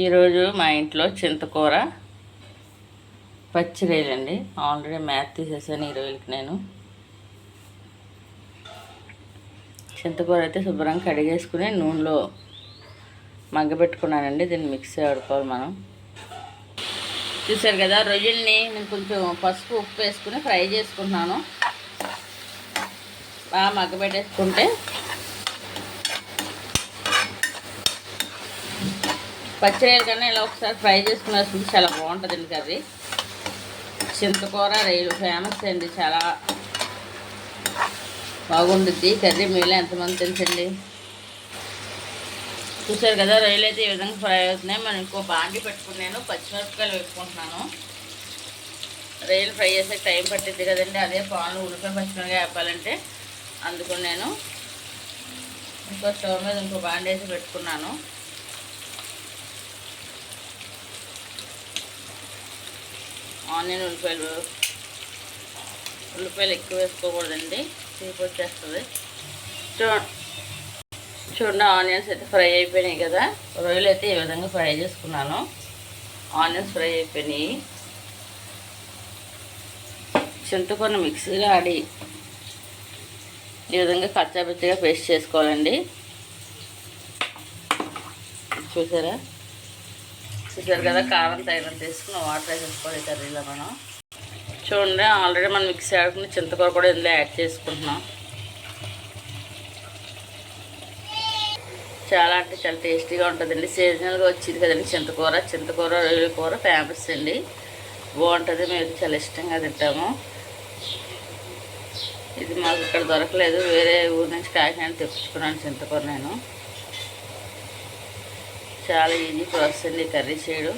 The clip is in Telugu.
ఈరోజు మా ఇంట్లో చింతకూర పచ్చిరేలండి. ఆల్రెడీ మ్యాథ్ తీసేసాను ఈ రోజులకి నేను. చింతకూర అయితే శుభ్రంగా కడిగేసుకుని నూనెలో మగ్గబెట్టుకున్నానండి. దీన్ని మిక్సీ ఆడుకోవాలి మనం. చూసారు కదా రొయ్యల్ని నేను కొంచెం పసుపు ఉప్పు వేసుకుని ఫ్రై చేసుకుంటున్నాను. బాగా మగ్గబెట్టేసుకుంటే పచ్చిరొయ్యలు కన్నా ఇలా ఒకసారి ఫ్రై చేసుకుని వేసుకుంటే చాలా బాగుంటుందండి కర్రీ. చింతకూర రొయ్యలు ఫేమస్ అండి చాలా బాగుండుద్ది. కర్రీ మీలో ఎంతమంది తెలుసండి? చూసారు కదా రొయ్యలు అయితే ఈ విధంగా ఫ్రై అవుతున్నాయి. మనం ఇంకో బాండి పెట్టుకున్నాను పచ్చిమిరపకాయలు వేసుకుంటున్నాను. రొయ్యలు ఫ్రై చేసే టైం పట్టింది కదండి. అదే పాలు ఉల్లిపాయ పచ్చిమిరపకాయ వేపాలంటే అందుకు నేను ఇంకో స్టవ్ మీద ఇంకో బాండి వేసి పెట్టుకున్నాను. ఆనియన్ ఉల్లిపాయలు ఉల్లిపాయలు ఎక్కువ వేసుకోకూడదండి తీపి వచ్చేస్తుంది. చూ చూడండి ఆనియన్స్ అయితే ఫ్రై అయిపోయినాయి కదా. రొయ్యలు అయితే ఈ విధంగా ఫ్రై చేసుకున్నాను. ఆనియన్స్ ఫ్రై అయిపోయినాయి. చింతకొన్న మిక్సీలో ఆడి ఈ విధంగా కచ్చాపచ్చిగా పేస్ట్ చేసుకోవాలండి. చూసారా? చూసారు కదా కారం తైలం తీసుకుని వాటర్ వేసేసుకోవాలి కర్రీలో మనం. చూడండి ఆల్రెడీ మనం మిక్సీ ఆడుకుని చింతకూర కూడా ఇందులో యాడ్ చేసుకుంటున్నాం. చాలా అంటే చాలా టేస్టీగా ఉంటుందండి. సీజనల్గా వచ్చింది కదండి చింతకూర. చింతకూర రొయ్యల కూర ఫేమస్ అండి. బాగుంటుంది మేము చాలా ఇష్టంగా తింటాము. ఇది మాకు ఇక్కడ దొరకలేదు. వేరే ఊరి నుంచి కాకినాడ తెప్పించుకున్నాను చింతకూర నేను. చాలా ఈజీ ప్రాసెస్ అండి కర్రీ చేయడం.